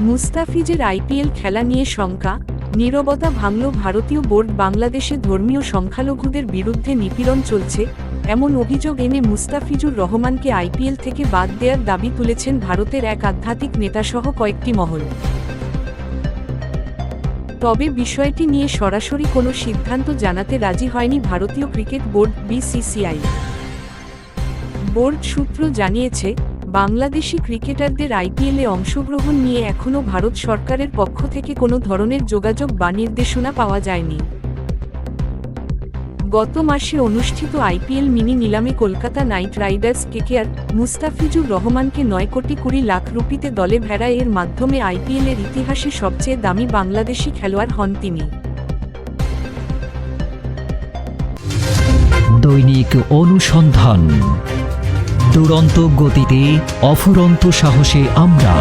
মুস্তাফিজের আইপিএল খেলা নিয়ে শঙ্কা, নীরবতা ভাঙল ভারতীয় বোর্ড বাংলাদেশে ধর্মীয় সংখ্যালঘুদের বিরুদ্ধে নিপীড়ন চলছে, এমন অভিযোগ এনে মুস্তাফিজুর রহমানকে আইপিএল থেকে বাদ দেওয়ার দাবি তুলেছেন ভারতের এক আধ্যাত্মিক নেতাসহ কয়েকটি মহল। তবে বিষয়টি নিয়ে সরাসরি কোনো সিদ্ধান্ত জানাতে রাজি হয়নি ভারতীয় ক্রিকেট বোর্ড বিসিসিআই। বোর্ড সূত্র জানিয়েছে বাংলাদেশি ক্রিকেটারদের আইপিএলে অংশগ্রহণ নিয়ে এখনও ভারত সরকারের পক্ষ থেকে কোনো ধরনের যোগাযোগ বা নির্দেশনা পাওয়া যায়নি। গত মাসে অনুষ্ঠিত আইপিএল মিনি নিলামে Kolkata Knight Riders KKR Mustafizur রহমানকে নয় কোটি কুড়ি লাখ রুপিতে দলে ভেড়া এর মাধ্যমে আইপিএলের ইতিহাসে সবচেয়ে দামি বাংলাদেশি খেলোয়াড় হন তিনি। দৈনিক অনুসন্ধান। দুরন্ত গতিতে অফুরন্ত সাহসে আমরা